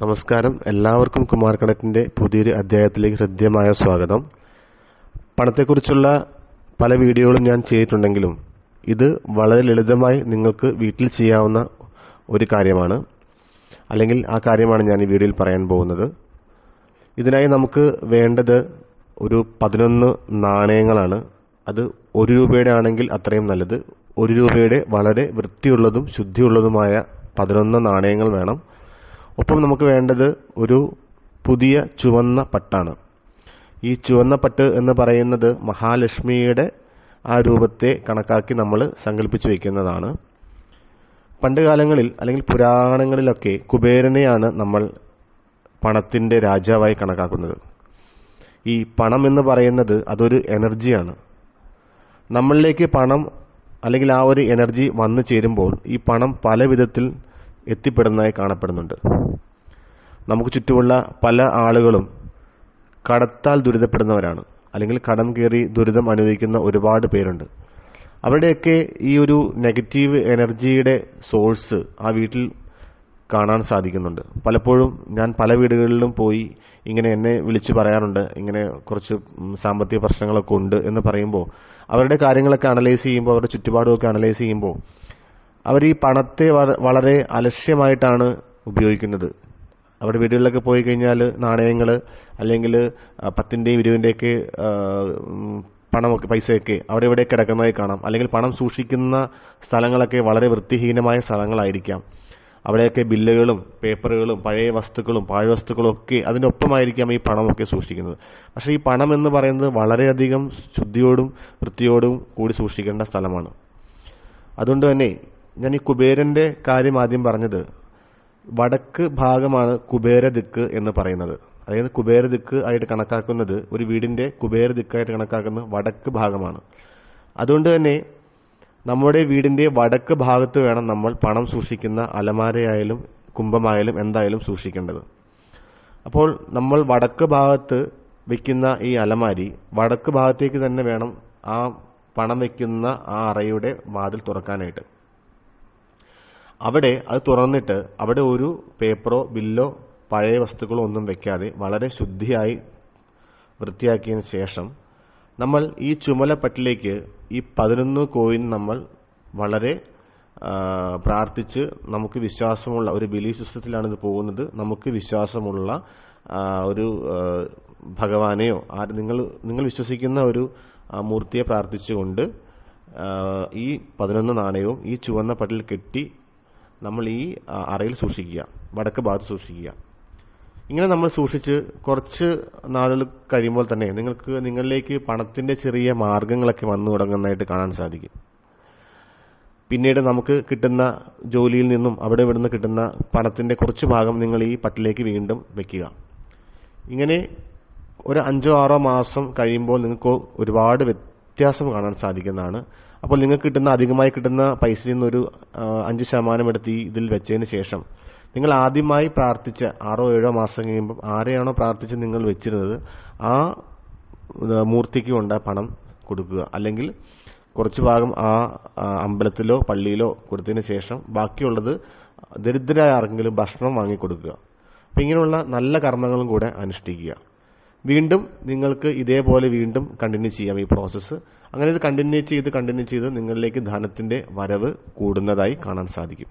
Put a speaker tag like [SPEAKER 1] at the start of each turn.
[SPEAKER 1] നമസ്കാരം. എല്ലാവർക്കും കുമാർ കണക്കിന്റെ പുതിയൊരു അധ്യായത്തിലേക്ക് ഹൃദ്യമായ സ്വാഗതം. പണത്തെക്കുറിച്ചുള്ള പല വീഡിയോകളും ഞാൻ ചെയ്തിട്ടുണ്ടെങ്കിലും ഇത് വളരെ ലളിതമായി നിങ്ങൾക്ക് വീട്ടിൽ ചെയ്യാവുന്ന ഒരു കാര്യമാണ്. അല്ലെങ്കിൽ ആ കാര്യമാണ് ഞാൻ ഈ വീഡിയോയിൽ പറയാൻ പോകുന്നത്. ഇതിനായി നമുക്ക് വേണ്ടത് ഒരു പതിനൊന്ന് നാണയങ്ങളാണ്. അത് ഒരു രൂപയുടെ ആണെങ്കിൽ അത്രയും നല്ലത്. ഒരു രൂപയുടെ വളരെ വൃത്തിയുള്ളതും ശുദ്ധിയുള്ളതുമായ പതിനൊന്ന് നാണയങ്ങൾ വേണം. ഒപ്പം നമുക്ക് വേണ്ടത് ഒരു പുതിയ ചുവന്ന പട്ടാണ്. ഈ ചുവന്ന പട്ട് എന്ന് പറയുന്നത് മഹാലക്ഷ്മിയുടെ ആ രൂപത്തെ കണക്കാക്കി നമ്മൾ സങ്കല്പിച്ച് വയ്ക്കുന്നതാണ് പണ്ട് കാലങ്ങളിൽ അല്ലെങ്കിൽ പുരാണങ്ങളിലൊക്കെ കുബേരനെയാണ് നമ്മൾ പണത്തിന്റെ രാജാവായി കണക്കാക്കുന്നത്. ഈ പണം എന്ന് പറയുന്നത് അതൊരു എനർജിയാണ്. നമ്മളിലേക്ക് പണം അല്ലെങ്കിൽ ആ ഒരു എനർജി വന്നു ചേരുമ്പോൾ ഈ പണം പല വിധത്തിൽ എത്തിപ്പെടുന്നതായി കാണപ്പെടുന്നുണ്ട്. നമുക്ക് ചുറ്റുമുള്ള പല ആളുകളും കടത്താൽ ദുരിതപ്പെടുന്നവരാണ്. അല്ലെങ്കിൽ കടം കയറി ദുരിതം അനുഭവിക്കുന്ന ഒരുപാട് പേരുണ്ട്. അവരുടെയൊക്കെ ഈ ഒരു നെഗറ്റീവ് എനർജിയുടെ സോഴ്സ് ആ വീട്ടിൽ കാണാൻ സാധിക്കുന്നുണ്ട്. പലപ്പോഴും ഞാൻ പല വീടുകളിലും പോയി ഇങ്ങനെ എന്നെ വിളിച്ച് പറയാറുണ്ട്. ഇങ്ങനെ കുറച്ച് സാമ്പത്തിക പ്രശ്നങ്ങളൊക്കെ ഉണ്ട് എന്ന് പറയുമ്പോൾ അവരുടെ കാര്യങ്ങളൊക്കെ അനലൈസ് ചെയ്യുമ്പോൾ അവരുടെ ചുറ്റുപാടുമൊക്കെ അനലൈസ് ചെയ്യുമ്പോൾ അവർ ഈ പണത്തെ വളരെ അലക്ഷ്യമായിട്ടാണ് ഉപയോഗിക്കുന്നത്. അവരുടെ വീടുകളിലൊക്കെ പോയി കഴിഞ്ഞാൽ നാണയങ്ങൾ അല്ലെങ്കിൽ പത്തിന്റെയും ഇരുപതിന്റെയൊക്കെ പണമൊക്കെ പൈസയൊക്കെ അവിടെ ഇവിടെ കിടക്കുന്നതായി കാണാം. അല്ലെങ്കിൽ പണം സൂക്ഷിക്കുന്ന സ്ഥലങ്ങളൊക്കെ വളരെ വൃത്തിഹീനമായ സ്ഥലങ്ങളായിരിക്കാം. അവിടെയൊക്കെ ബില്ലുകളും പേപ്പറുകളും പഴയ വസ്തുക്കളും പാഴ്വസ്തുക്കളും ഒക്കെ അതിനൊപ്പമായിരിക്കാം ഈ പണമൊക്കെ സൂക്ഷിക്കുന്നത്. പക്ഷേ ഈ പണം എന്ന് പറയുന്നത് വളരെയധികം ശുദ്ധിയോടും വൃത്തിയോടും കൂടി സൂക്ഷിക്കേണ്ട സ്ഥലമാണ്. അതുകൊണ്ട് തന്നെ ഞാൻ ഈ കുബേരന്റെ കാര്യം ആദ്യം പറഞ്ഞത് വടക്ക് ഭാഗമാണ് കുബേര ദിക്ക് എന്ന് പറയുന്നത്. അതായത് കുബേര ദിക്ക് ആയിട്ട് കണക്കാക്കുന്നത് ഒരു വീടിന്റെ കുബേര ദിക്കായിട്ട് കണക്കാക്കുന്ന വടക്ക് ഭാഗമാണ്. അതുകൊണ്ട് തന്നെ നമ്മുടെ വീടിന്റെ വടക്ക് ഭാഗത്ത് വേണം നമ്മൾ പണം സൂക്ഷിക്കുന്ന അലമാരയായാലും കുംഭമായാലും എന്തായാലും സൂക്ഷിക്കേണ്ടത്. അപ്പോൾ നമ്മൾ വടക്ക് ഭാഗത്ത് വെക്കുന്ന ഈ അലമാരി വടക്ക് ഭാഗത്തേക്ക് തന്നെ വേണം ആ പണം വെക്കുന്ന ആ അറയുടെ വാതിൽ തുറക്കാനായിട്ട്. അവിടെ അത് തുറന്നിട്ട് അവിടെ ഒരു പേപ്പറോ ബില്ലോ പഴയ വസ്തുക്കളോ ഒന്നും വെക്കാതെ വളരെ ശുദ്ധിയായി വൃത്തിയാക്കിയതിന് ശേഷം നമ്മൾ ഈ ചുമലപ്പട്ടിലേക്ക് ഈ പതിനൊന്ന് കോയിൻ നമ്മൾ വളരെ ആ, പ്രാർത്ഥിച്ച് നമുക്ക് വിശ്വാസമുള്ള ഒരു ബിലീഫ് സിസ്റ്റത്തിലാണ് ഇത് പോകുന്നത്. നമുക്ക് വിശ്വാസമുള്ള ഒരു ഭഗവാനെയോ ആര് നിങ്ങൾ നിങ്ങൾ വിശ്വസിക്കുന്ന ഒരു മൂർത്തിയെ പ്രാർത്ഥിച്ചുകൊണ്ട് ഈ പതിനൊന്ന് നാണയവും ഈ ചുവന്ന പട്ടിൽ കെട്ടി നമ്മൾ ഈ അറയിൽ സൂക്ഷിക്കുക വടക്ക് ഭാഗത്ത് സൂക്ഷിക്കുക. ഇങ്ങനെ നമ്മൾ സൂക്ഷിച്ച് കുറച്ച് നാളുകൾ കഴിയുമ്പോൾ തന്നെ നിങ്ങൾക്ക് നിങ്ങളിലേക്ക് പണത്തിന്റെ ചെറിയ മാർഗങ്ങളൊക്കെ വന്നു തുടങ്ങുന്നതായിട്ട് കാണാൻ സാധിക്കും. പിന്നീട് നമുക്ക് കിട്ടുന്ന ജോലിയിൽ നിന്നും അവിടെ ഇവിടുന്ന് കിട്ടുന്ന പണത്തിന്റെ കുറച്ച് ഭാഗം നിങ്ങൾ ഈ പട്ടിലേക്ക് വീണ്ടും വെക്കുക. ഇങ്ങനെ ഒരു അഞ്ചോ ആറോ മാസം കഴിയുമ്പോൾ നിങ്ങൾക്ക് ഒരുപാട് വ്യത്യാസം കാണാൻ സാധിക്കുന്നതാണ്. അപ്പോൾ നിങ്ങൾക്ക് കിട്ടുന്ന അധികമായി കിട്ടുന്ന പൈസയിൽ നിന്നൊരു അഞ്ച് ശതമാനം എടുത്ത് ഇതിൽ വെച്ചതിന് ശേഷം നിങ്ങൾ ആദ്യമായി പ്രാർത്ഥിച്ച ആറോ ഏഴോ മാസം കഴിയുമ്പോൾ ആരെയാണോ പ്രാർത്ഥിച്ച് നിങ്ങൾ വെച്ചിരുന്നത് ആ മൂർത്തിക്ക് കൊണ്ട് പണം കൊടുക്കുക. അല്ലെങ്കിൽ കുറച്ച് ഭാഗം ആ ആ, അമ്പലത്തിലോ പള്ളിയിലോ കൊടുത്തതിന് ശേഷം ബാക്കിയുള്ളത് ദരിദ്രരായ ആർക്കെങ്കിലും ഭക്ഷണം വാങ്ങി കൊടുക്കുക. അപ്പം ഇങ്ങനെയുള്ള നല്ല കർമ്മങ്ങളും കൂടെ അനുഷ്ഠിക്കുക. വീണ്ടും നിങ്ങൾക്ക് ഇതേപോലെ വീണ്ടും കണ്ടിന്യൂ ചെയ്യാം ഈ പ്രോസസ്സ് അങ്ങനെ ഇത് കണ്ടിന്യൂ ചെയ്ത് കണ്ടിന്യൂ ചെയ്ത് നിങ്ങളിലേക്ക് ധനത്തിന്റെ വരവ് കൂടുന്നതായി കാണാൻ സാധിക്കും.